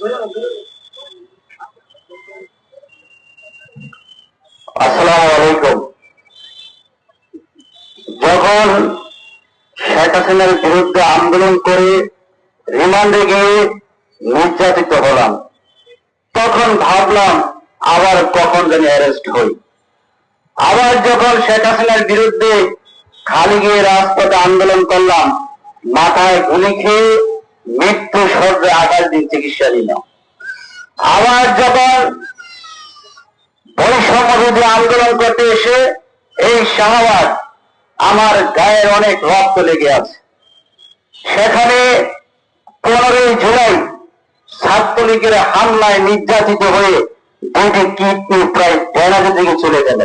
যখন শেখ হাসিনার বিরুদ্ধে আন্দোলন করে রিমান্ডে গিয়ে নির্যাতিত হলাম, তখন ভাবলাম আবার কখন যেন অ্যারেস্ট হই। আবার যখন শেখ হাসিনার বিরুদ্ধে খালি গিয়ে রাজপথে আন্দোলন করলাম, মাথায় গুলি খেয়ে মৃত্যু সর্বে আঠাশ দিন চিকিৎসা নিলাম আবার যখন বৈষম্য বিরোধী আন্দোলন করতে এসে, এই শাহবাগ আমার গায়ের অনেক রক্ত লেগে আছে। সেখানে পনেরোই জুলাই ছাত্রলীগের হামলায় নির্যাতিত হয়ে দুটি কিডনি প্রায় ড্যানাজের দিকে চলে গেল।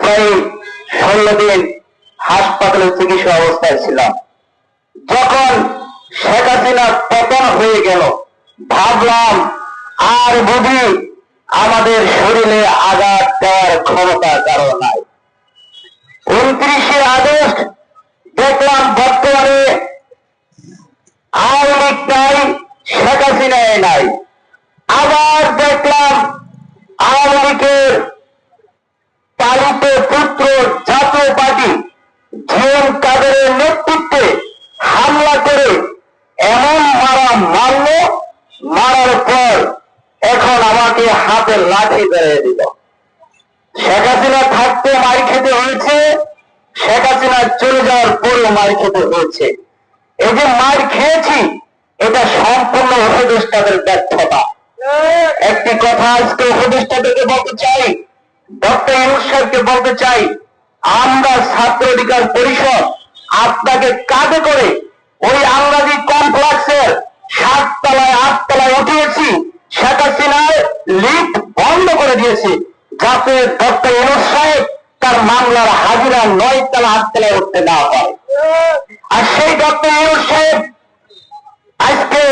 প্রায় ষোলো দিন হাসপাতালে চিকিৎসা অবস্থায় ছিলাম। যখন শেখ হাসিনা পতন হয়ে গেল। ভাবলাম, আর বুঝি আমাদের শরীরে আঘাত দেওয়ার ক্ষমতা কারও নাই। উনত্রিশে আগস্ট, দেখলাম বর্তমানে আওয়ামী লীগ নাই, শেখ হাসিনায় নাই। আবার দেখলাম আওয়ামী লীগের পালিত পুত্র জাতীয় পার্টি জিএম কাদেরের নেতৃত্বে হামলা করে এমন মারা মারল মারার পর এখন আমাকে হাতে লাঠি বেড়ে দিল। শেখ হাসিনা থাকতে মার খেতে হয়েছে, শেখ হাসিনা চলে যাওয়ার পরেও মার খেতে হয়েছে। এই যে মার খেয়েছি, এটা সম্পূর্ণ উপদেষ্টাদের ব্যর্থতা। একটি কথা আজকে উপদেষ্টাদেরকে বলতে চাই, ডক্টর ইউনুস বলতে চাই, আমরা ছাত্র অধিকার পরিষদ আপনাকে কাঁধে করে ওই আংরাজি কমপ্লেক্সের সাত তলায় আট তলায় উঠিয়েছি। লিফট বন্ধ করে যাতে ডক্টর সাহেব তার মামলার হাজিরা নয় তলা উঠতে না আর সেই ডক্টর সাহেব আজকে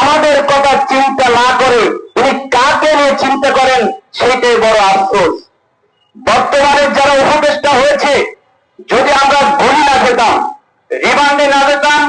আমাদের কথা চিন্তা না করে উনি কাকে নিয়ে চিন্তা করেন সেটাই বড় আফসোস। বর্তমানে যারা উপদেষ্টা হয়েছে, যদি আমরা গুলি না খেতাম, রিমান্ডে না যেতাম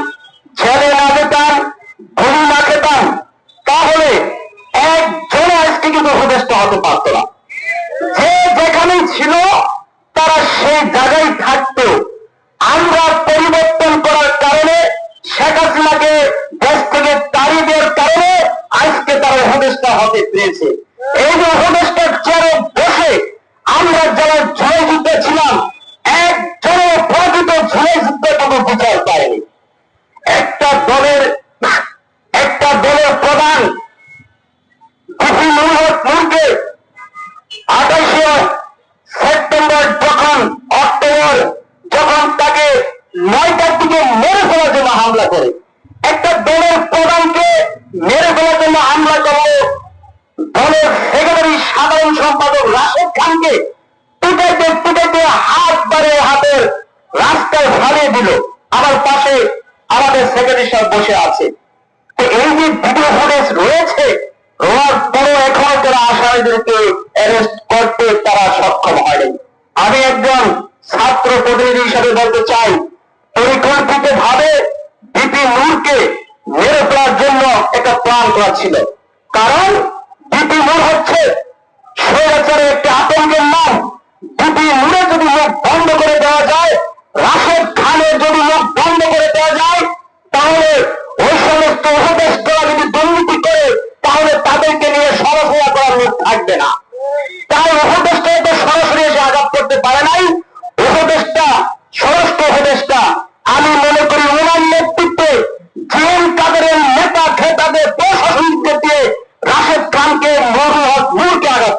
হামলা করে। একটা দলের প্রধানকে মেরে ফেলার জন্য হামলা করল দলের সেক্রেটারি সাধারণ সম্পাদক রাশেদ খানকে। পিটাইতে পিটাইতে হাত বাড়ে হাতের রাস্তায় ফালিয়ে দিল। আমার পাশে আমাদের সেক্রেটারি সাহেব বসে আছে। এই যে ভিডিও ফুটেজ রয়েছে, রোয়ার পরও এখনও তারা আসামিদেরকে অ্যারেস্ট করতে তারা সক্ষম হয়নি। আমি একজন ছাত্র প্রতিনিধি হিসেবে বলতে চাই পরিকল্পিত ভাবে ডিপি নূরকে মেরে ফেলার জন্য একটা প্ল্যান করা ছিল। কারণ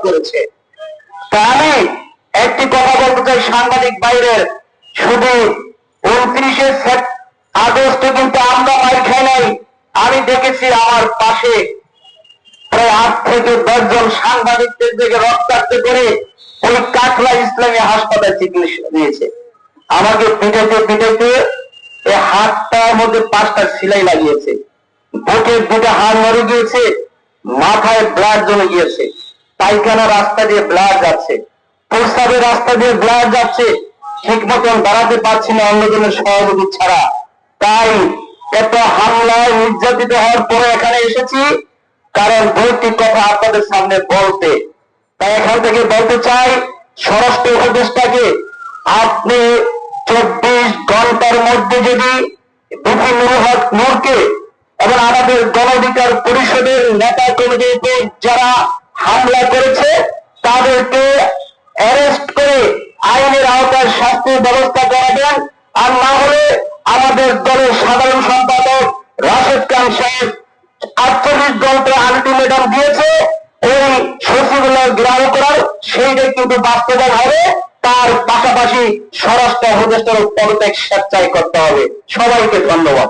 করেছে। তা আমি একটি কথা বলতে চাই, সাংবাদিক বাইরের শুধু উনত্রিশে আগস্টে কিন্তু আমরা মার খাই নাই। আমি দেখেছি আমার পাশে প্রায় আট থেকে দশজন সাংবাদিকদের দিকে রক্তাক্ত করে ওই কাকলা ইসলামী হাসপাতালে চিকিৎসা দিয়েছে। আমাকে পিটাইতে পিটাইতে এই হাতটার মধ্যে পাঁচটা সিলাই লাগিয়েছে। বুকের দুটো হাড় মরে গিয়েছে, মাথায় ব্লাড জমে গিয়েছে। পায়খানা রাস্তা দিয়ে ব্লাড যাচ্ছে। প্রস্তাবের রাস্তা দিয়ে ব্লাড যাচ্ছে। ঠিক মতন দাঁড়াতে পারছি না অন্যজনের সহযোগী ছাড়া। তাই এত হামলায় নির্যাতিত হওয়ার পরে এখানে এসেছি। কারণ দুইটি কথা আপনাদের সামনে বলতে। তাই এখান থেকে বলতে চাই, স্বরাষ্ট্র উপদেষ্টাকে, আপনি চব্বিশ ঘণ্টার মধ্যে যদি নূরকে এবং আমাদের গণ অধিকার পরিষদের নেতা উপর যারা হামলা করেছে, তাদেরকে অ্যারেস্ট করে আইনের আওতায় শাস্তির ব্যবস্থা করা দেন আর না হলে আমাদের দলের সাধারণ সম্পাদক রাশেদ খান সাহেব আটচল্লিশ ঘণ্টা আলটিমেটাম দিয়েছে ওই সচিবালয় গ্রাম করার সেইটা কিন্তু বাস্তবায়ন হবে। তার পাশাপাশি স্বরাষ্ট্র উপদেষ্টার পদত্যাগ স্বেচ্ছায় করতে হবে। সবাইকে ধন্যবাদ।